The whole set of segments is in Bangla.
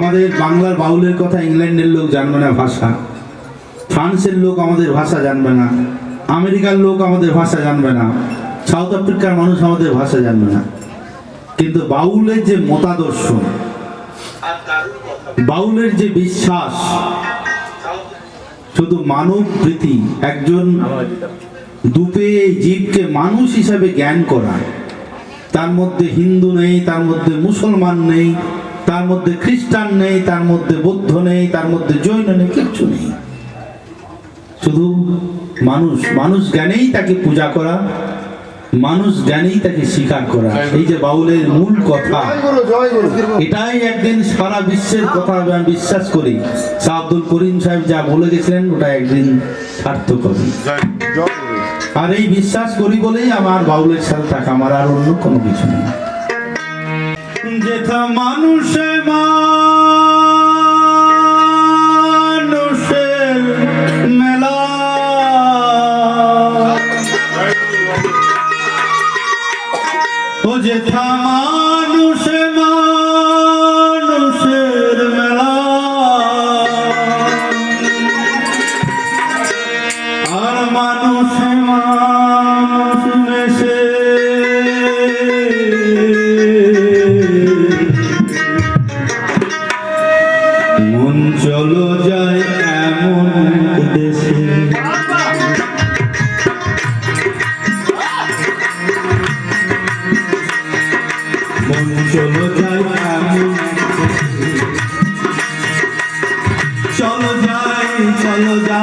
আমাদের বাংলার বাউলের কথা ইংল্যান্ডের লোক জানবে না ভাষা। ফ্রান্সের লোক আমাদের ভাষা জানবে না। আমেরিকার লোক আমাদের ভাষা জানবে না। সাউথ আফ্রিকার মানুষ আমাদের ভাষা জানবে না। কিন্তু বাউলের যে মতাদর্শ, বাউলের যে বিশ্বাস, শুধু মানব প্রীতি, একজন দুপে জীবকে মানুষ হিসাবে জ্ঞান করা, তার মধ্যে হিন্দু নেই, তার মধ্যে মুসলমান নেই তার মধ্যে খ্রিস্টান নেই তার মধ্যে বৌদ্ধ নেই তার মধ্যে জৈন নেই কিচ্ছু নেই। শুধু মানুষ মানুষ জ্ঞানেই তাকে পূজা করা মানুষ জ্ঞানেই তাকে স্বীকার করা। এই যে বাউলের মূল কথা এটাই একদিন সারা বিশ্বের কথা আমি বিশ্বাস করি। শাহ আব্দুল করিম সাহেব যা বলে গেছিলেন ওটা একদিন সার্থক হবে। আর এই বিশ্বাস করি বলেই আমার বাউলের সাথে থাকা আমার আর অন্য কোনো কিছু নেই। যেথা মানুষে মানুষের মেলা। ও যেথা মানুষে চলো যাই চলো যাই।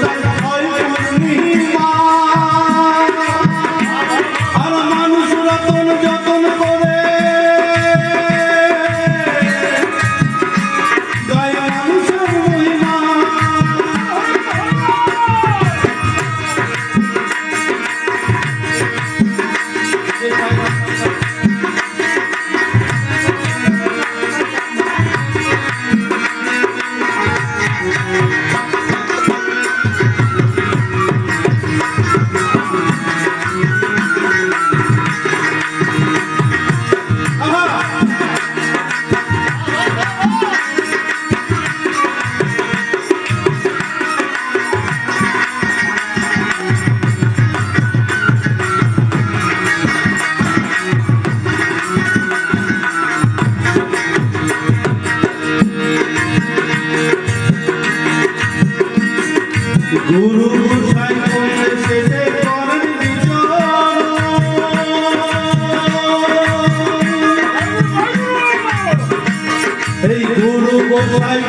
来来来。গুরু এই গুরু গোসাই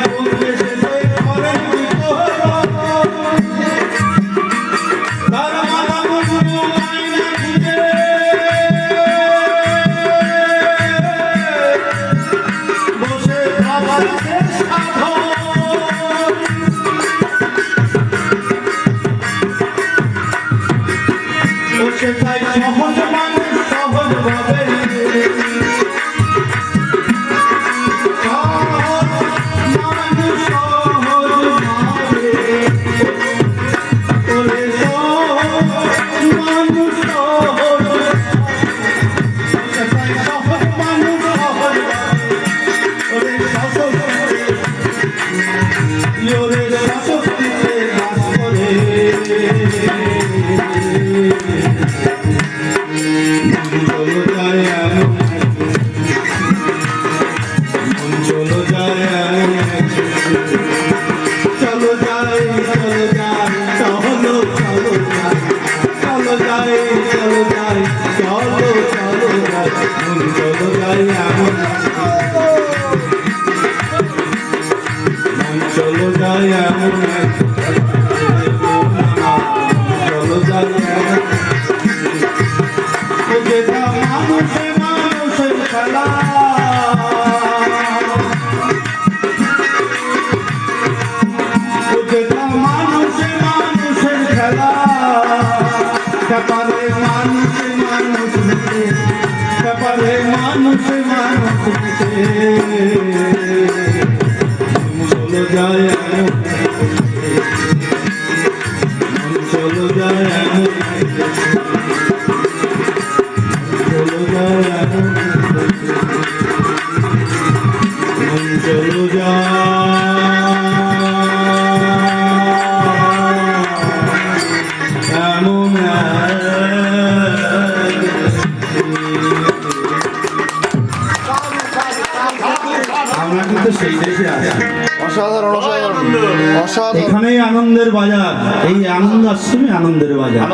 বাজার এই আনন্দ আশ্রমে আনন্দের বাজার।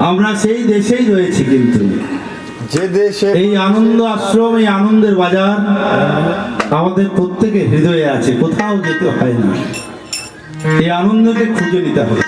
আমরা সেই দেশেই রয়েছি কিন্তু। যে দেশে এই আনন্দ আশ্রম এই আনন্দের বাজার আমাদের প্রত্যেকে হৃদয়ে আছে কোথাও যেতে হয় না। এই আনন্দকে খুঁজে নিতে হবে।